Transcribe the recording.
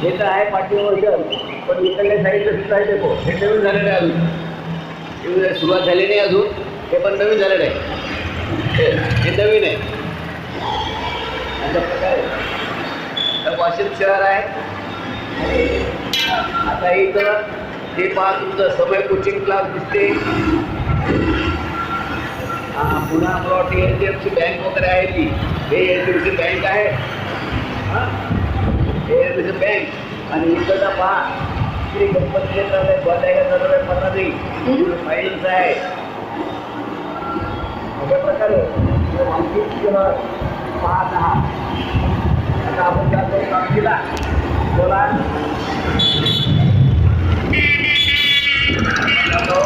हे तर आहे पाठीवर पण इकडल्या साईडला सुद्धा आहे देखो हे नवीन झालेलं आहे अजून. म्हणजे सुरुवात झाली नाही अजून. हे पण नवीन झालेलं आहे. हे नवीन आहे. तर वाशिम शहर आहे. आता इथं हे पहा तुमचं समय कोचिंग क्लास दिसते. हा पुन्हा मला H D F C bank वगैरे आहे ती. हे H D F C bank आहे. हा? आणि इकडचा पहा. श्री गणपती क्षेत्रात आहे बंद आहे का सर्व आहे पन्नास नाही फायनान्स आहे. अशा प्रकारे शहर पाहत आहात. आता आपण जातो कामकीला बोला. जातो